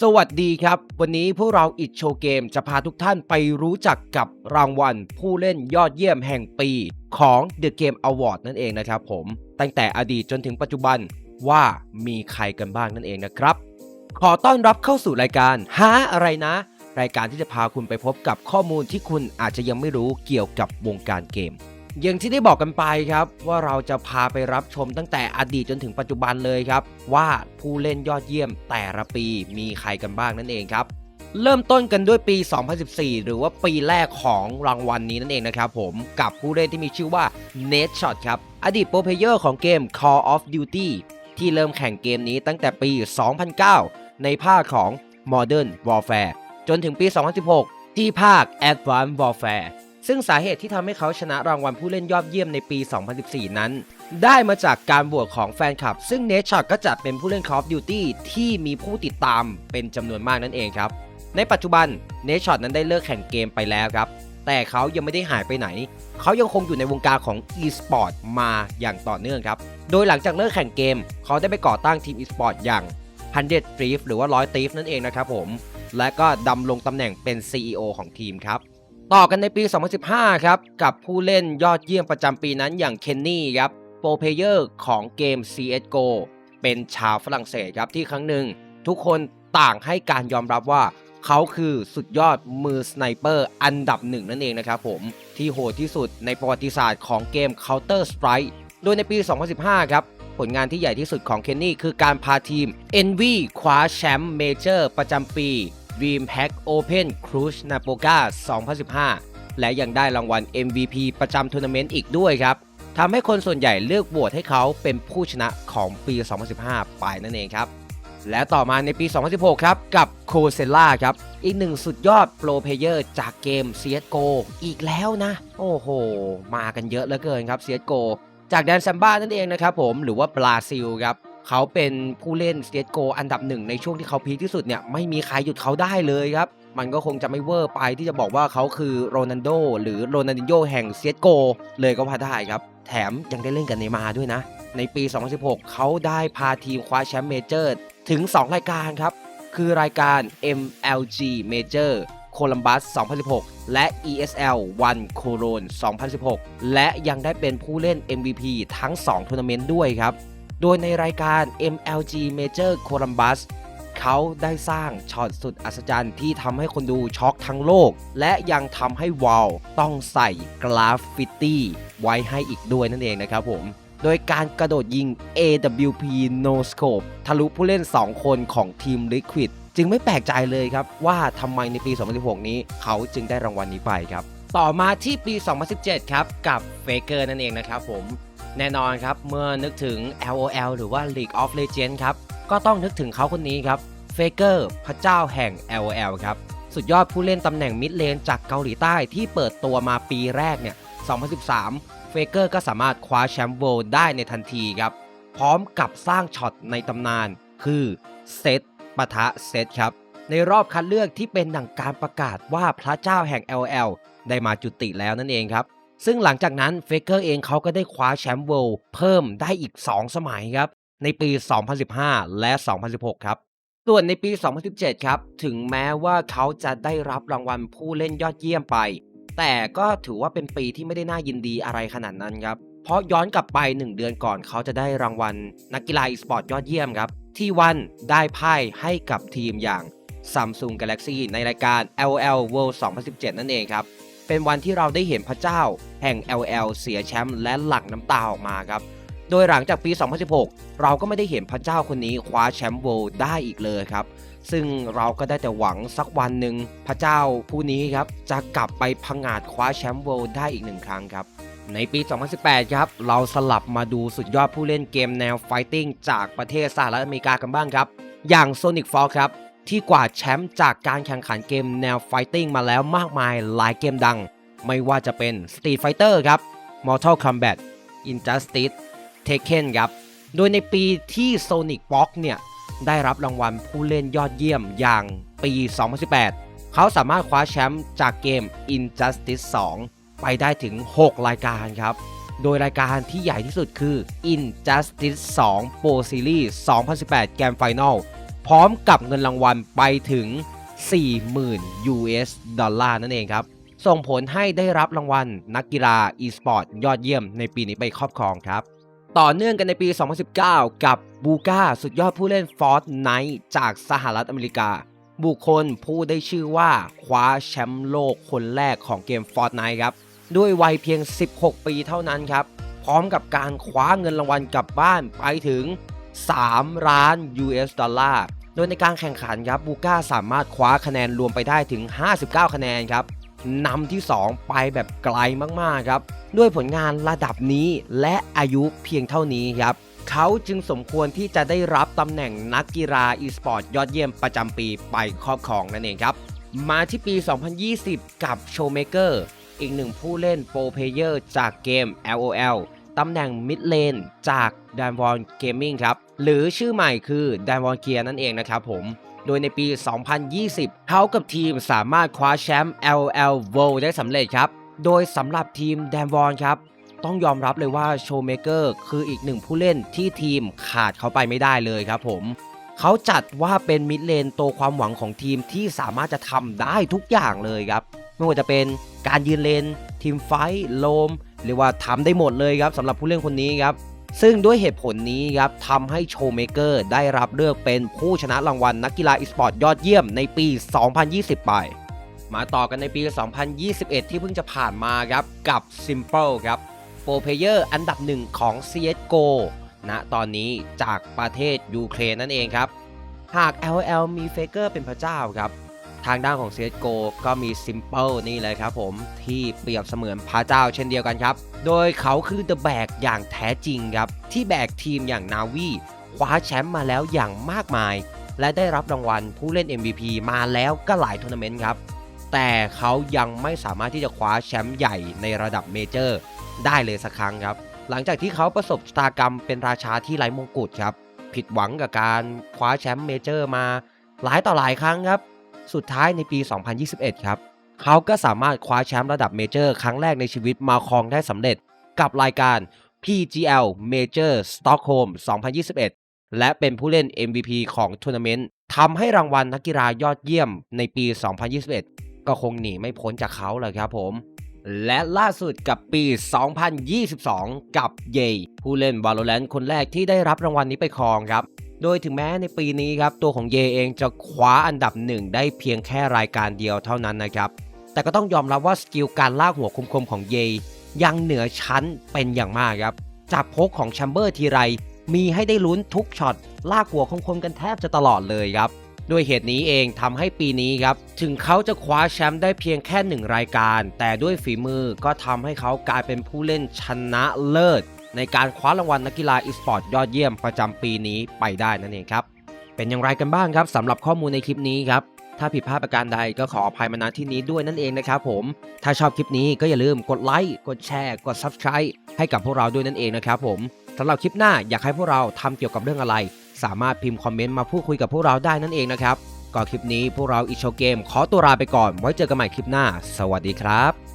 สวัสดีครับ วันนี้พวกเราอิดโชเกมจะพาทุกท่านไปรู้จักกับรางวัลผู้เล่นยอดเยี่ยมแห่งปีของ The Game Award นั่นเองนะครับผมตั้งแต่อดีตจนถึงปัจจุบันว่ามีใครกันบ้างนั่นเองนะครับ ขอต้อนรับเข้าสู่รายการหาอะไรนะ รายการที่จะพาคุณไปพบกับข้อมูลที่คุณอาจจะยังไม่รู้เกี่ยวกับวงการเกม อย่างที่ได้บอกกันไปครับ ว่าเราจะพาไปรับชมตั้งแต่อดีตจนถึงปัจจุบันเลยครับ ว่าผู้เล่นยอดเยี่ยมแต่ละปีมีใครกันบ้างนั่นเองครับ เริ่มต้นกันด้วยปี 2014 หรือว่าปีแรกของรางวัลนนี้นั่นเองนะครับผมกับผู้เล่นที่มีชื่อว่า Nate Shot ครับอดีตโปรเพลเยอร์ของเกม Call of Duty ที่เริ่มแข่งเกมนี้ตั้งแต่ปี 2009 ในภาคของ Modern Warfare จนถึงปี 2016 ที่ภาค Advanced Warfare ซึ่งสาเหตุที่ทำให้เขาชนะรางวัลผู้เล่นยอดเยี่ยมในปี 2014 นั้น ได้มาจากการบวกของแฟนคลับ ซึ่ง n a t e s h o t ก็จะเป็นผู้เล่น Call of Duty ที่มีผู้ติดตามเป็นจำนวนมากนั่นเองครับ ในปัจจุบัน n a t e s h o t นั้นได้เลิกแข่งเกมไปแล้วครับ แต่เขายังไม่ได้หายไปไหน เขายังคงอยู่ในวงการของ e-sport มาอย่างต่อเนื่องครับ โดยหลังจากเลิกแข่งเกม เขาได้ไปก่อตั้งทีม e-sport อย่าง100 Thief หรือว่า100 Thief นั่นเองนะครับผม และก็ดำรงตำแหน่งเป็น CEO ของทีมครับ ต่อกันในปี 2015 ครับ กับผู้เล่นยอดเยี่ยมประจำปีนั้นอย่างเคนนี่ครับโปรเพเยอร์ของเกม CSGO เป็นชาวฝรั่งเศสครับที่ครั้งหนึ่ง ทุกคนต่างให้การยอมรับว่า เขาคือสุดยอดมือสไนเปอร์อันดับหนึ่งนั่นเองนะครับผม ที่โหดที่สุดในประวัติศาสตร์ของเกม Counter Strike โดยในปี 2015 ครับผลงานที่ใหญ่ที่สุดของเคนนี่คือการพาทีม Envy คว้าแชมป์เมเจอร์ประจำปี DreamHack Open Cruise Napoca 2015 และยังได้รางวัล MVP ประจำทัวร์นาเมนต์อีกด้วยครับทำให้คนส่วนใหญ่เลือกโหวตให้เขาเป็นผู้ชนะของปี 2015 ไปนั่นเองครับ และต่อมาในปี 2016 ครับ กับโคเซล่าครับ อีกหนึ่งสุดยอดโปรเพเยอร์จากเกม CSGO อีกแล้วนะ โอ้โห มากันเยอะเหลือเกินครับ CSGO จากแดนซัมบ้านั่นเองนะครับผมหรือว่าบราซิลครับ เขาเป็นผู้เล่น CSGO อันดับหนึ่งในช่วงที่เขาพีคที่สุดเนี่ยไม่มีใครหยุดเขาได้เลยครับ มันก็คงจะไม่เวอร์ไปที่จะบอกว่าเขาคือโรนัลโดหรือโรนัลดิโญแห่ง CSGO เลยก็ว่าได้ครับ แถมยังได้เล่นกับเนมาด้วยนะ ในปี 2016 เขาได้พาทีมคว้าแชมป์เมเจอร์ถึง 2 รายการครับ คือรายการ MLG Major Columbus 2016 และ ESL One Cologne 2016 และยังได้เป็นผู้เล่น MVP ทั้ง 2 ทัวร์นาเมนต์ด้วยครับ โดยในรายการ MLG Major Columbus เขาได้สร้างช็อตสุดอัศจรรย์ที่ทำให้คนดูช็อกทั้งโลก และยังทำให้วอลต้องใส่กราฟฟิตี้ไว้ให้อีกด้วยนั่นเองนะครับผมโดยการกระโดดยิง AWP No Scope ทะลุผู้เล่น 2 คนของทีม Liquid จึงไม่แปลกใจเลยครับ ว่าทำไมในปี 2016 นี้เขาจึงได้รางวัลนี้ไปครับ ต่อมาที่ปี 2017 ครับ กับ Faker นั่นเองนะครับผม แน่นอนครับ เมื่อนึกถึง LOL หรือว่า League of Legends ครับ ก็ต้องนึกถึงเขาคนนี้ครับ Faker พระเจ้าแห่ง LOL ครับ สุดยอดผู้เล่นตำแหน่งมิดเลนจากเกาหลีใต้ที่เปิดตัวมาปีแรกเนี่ย 2013 เฟเกอร์ก็สามารถคว้าแชมป์โวลได้ในทันทีครับ พร้อมกับสร้างช็อตในตำนาน คือเซตปะทะเซตครับ ในรอบคัดเลือกที่เป็นดังการประกาศว่าพระเจ้าแห่ง LL ได้มาจุติแล้วนั่นเองครับ ซึ่งหลังจากนั้นเฟเกอร์เองเขาก็ได้คว้าแชมป์โวลด์เพิ่มได้อีก 2 สมัยครับ ในปี 2015 และ 2016 ครับส่วนในปี 2017 ครับ ถึงแม้ว่าเขาจะได้รับรางวัลผู้เล่นยอดเยี่ยมไป แต่ก็ถือว่าเป็นปีที่ไม่ได้น่ายินดีอะไรขนาดนั้นครับ เพราะย้อนกลับไป 1 เดือนก่อนเขาจะได้รางวัลนักกีฬาอีสปอร์ตยอดเยี่ยมครับ ที่วันได้ไพ่ให้กับทีมอย่าง Samsung Galaxy ในรายการ LL World 2017 นั่นเองครับ เป็นวันที่เราได้เห็นพระเจ้า แห่ง LL เสียแชมป์และหลั่งน้ำตาออกมาครับ โดยหลังจากปี 2016 เราก็ไม่ได้เห็นพระเจ้าคนนี้คว้าแชมป์โวลได้อีกเลยครับ ซึ่งเราก็ได้แต่หวังสักวันหนึ่งพระเจ้าผู้นี้ครับจะกลับไปพังงาดคว้าแชมป์โวลได้อีกหนึ่งครั้งครับในปี 2018 ครับ เราสลับมาดูสุดยอดผู้เล่นเกมแนวไฟติ้งจากประเทศสหรัฐอเมริกากันบ้างครับ อย่าง Sonic Fox ครับ ที่กวาดแชมป์จากการแข่งขันเกมแนวไฟติ้งมาแล้วมากมายหลายเกมดัง ไม่ว่าจะเป็น Street Fighter ครับ Mortal Kombat Injustice Tekken ครับ โดยในปีที่ Sonic Fox เนี่ย ได้รับรางวัลผู้เล่นยอดเยี่ยมอย่างปี 2018 เขาสามารถคว้าแชมป์จากเกม Injustice 2 ไปได้ถึง 6 รายการครับ โดยรายการที่ใหญ่ที่สุดคือ Injustice 2 Pro Series 2018 Grand Final พร้อมกับเงินรางวัลไปถึง 40,000 US ดอลลาร์นั่นเองครับ ส่งผลให้ได้รับรางวัลนักกีฬา e-sport ยอดเยี่ยมในปีนี้ไปครอบครองครับ ต่อเนื่องกันในปี 2019 กับบูก้าสุดยอดผู้เล่น Fortnite จากสหรัฐอเมริกา บุคคลผู้ได้ชื่อว่าคว้าแชมป์โลกคนแรกของเกม Fortnite ครับ ด้วยวัยเพียง 16 ปีเท่านั้นครับ พร้อมกับการคว้าเงินรางวัลกลับบ้านไปถึง 3 ล้าน US ดอลลาร์ โดยในการแข่งขันครับบูก้าสามารถคว้าคะแนนรวมไปได้ถึง 59 คะแนนครับนำที่ 2 ไปแบบไกลมากๆครับ ด้วยผลงานระดับนี้และอายุเพียงเท่านี้ครับเขาจึงสมควรที่จะได้รับตำแหน่งนักกีฬา e-sport ยอดเยี่ยมประจำปีไปครอบครองนั่นเองครับ มาที่ปี 2020 กับ Showmaker อีกหนึ่งผู้เล่นโปรเพเยอร์จากเกม LOL ตำแหน่งมิดเลนจาก d a n w o n Gaming ครับ หรือชื่อใหม่คือ d a n w o n Gear นั่นเองนะครับผม โดยในปี 2020 เขากับทีมสามารถคว้าแชมป์ LL World ได้สำเร็จครับ โดยสำหรับทีม d a n w o n ครับ ต้องยอมรับเลยว่า Showmaker คืออีกหนึ่งผู้เล่นที่ทีมขาดเขาไปไม่ได้เลยครับผมเขาจัดว่าเป็นมิดเลนตัวความหวังของทีมที่สามารถจะทำได้ทุกอย่างเลยครับ ไม่ว่าจะเป็นการยืนเลน ทีมไฟท์โลม เรียกว่าทำได้หมดเลยครับสำหรับผู้เล่นคนนี้ครับซึ่งด้วยเหตุผลนี้ครับทำให้โชว์เมเกอร์ได้รับเลือกเป็นผู้ชนะรางวัลนักกีฬาอีสปอร์ตยอดเยี่ยมในปี 2020 ไป มาต่อกันในปี 2021 ที่เพิ่งจะผ่านมาครับกับ Simple ครับโปรเพเยอร์อันดับหนึ่งของ CSGO ณะตอนนี้จากประเทศยูเครนนั่นเองครับ หาก LL มีเฟเกอร์เป็นพระเจ้าครับ ทางด้านของ CSGO ก็มี Simple นี่เลยครับผม ที่เปรียบเสมือนพระเจ้าเช่นเดียวกันครับ โดยเขาคือ The Bag อย่างแท้จริงครับ ที่แบกทีมอย่างนาวีคว้าแชมป์มาแล้วอย่างมากมาย และได้รับรางวัลผู้เล่น MVP มาแล้วก็หลายทัวร์นาเมนต์ครับ แต่เขายังไม่สามารถที่จะคว้าแชมป์ใหญ่ในระดับเมเจอร์ได้เลยสักครั้งครับ หลังจากที่เขาประสบชะตากรรมเป็นราชาที่ไร้มงกุฎครับ ผิดหวังกับการคว้าแชมป์เมเจอร์มา หลายต่อหลายครั้งครับ สุดท้ายในปี 2021 ครับ เขาก็สามารถคว้าแชมป์ระดับเมเจอร์ครั้งแรกในชีวิตมาครองได้สำเร็จกับรายการ PGL Major Stockholm 2021 และเป็นผู้เล่น MVP ของทัวร์นาเมนต์ทำให้รางวัลนักกีฬายอดเยี่ยมในปี 2021 ก็คงหนีไม่พ้นจากเขาเลยครับผม และล่าสุดกับปี 2022 กับเยผู้เล่น Valorant คนแรกที่ได้รับรางวัลนี้ไปครองครับ โดยถึงแม้ในปีนี้ครับตัวของเยเองจะคว้าอันดับหนึ่งได้เพียงแค่รายการเดียวเท่านั้นนะครับ แต่ก็ต้องยอมรับว่าสกิลการลากหัวคมๆของเยยังเหนือชั้นเป็นอย่างมากครับจับพกของแชมเบอร์ทีไร มีให้ได้ลุ้นทุกช็อตลากหัวคมๆกันแทบจะตลอดเลยครับด้วยเหตุนี้เองทำให้ปีนี้ครับ ถึงเขาจะคว้าแชมป์ได้เพียงแค่หนึ่งรายการ แต่ด้วยฝีมือก็ทำให้เขากลายเป็นผู้เล่นชนะเลิศ ในการคว้ารางวัลนักกีฬาอีสปอร์ตยอดเยี่ยมประจำปีนี้ไปได้นั่นเองครับ เป็นอย่างไรกันบ้างครับสำหรับข้อมูลในคลิปนี้ครับถ้าผิดพลาดประการใดก็ขออภัยมาณที่นี้ด้วยนั่นเองนะครับผม ถ้าชอบคลิปนี้ก็อย่าลืมกดไลค์ กดแชร์ กด Subscribe ให้กับพวกเราด้วยนั่นเองนะครับผมสำหรับคลิปหน้าอยากให้พวกเราทำเกี่ยวกับเรื่องอะไร สามารถพิมพ์คอมเมนต์มาพูดคุยกับพวกเราได้นั่นเองนะครับก็คลิปนี้พวกเราอีโชเกม ขอตัวลาไปก่อน ไว้เจอกันใหม่คลิปหน้า สวัสดีครับ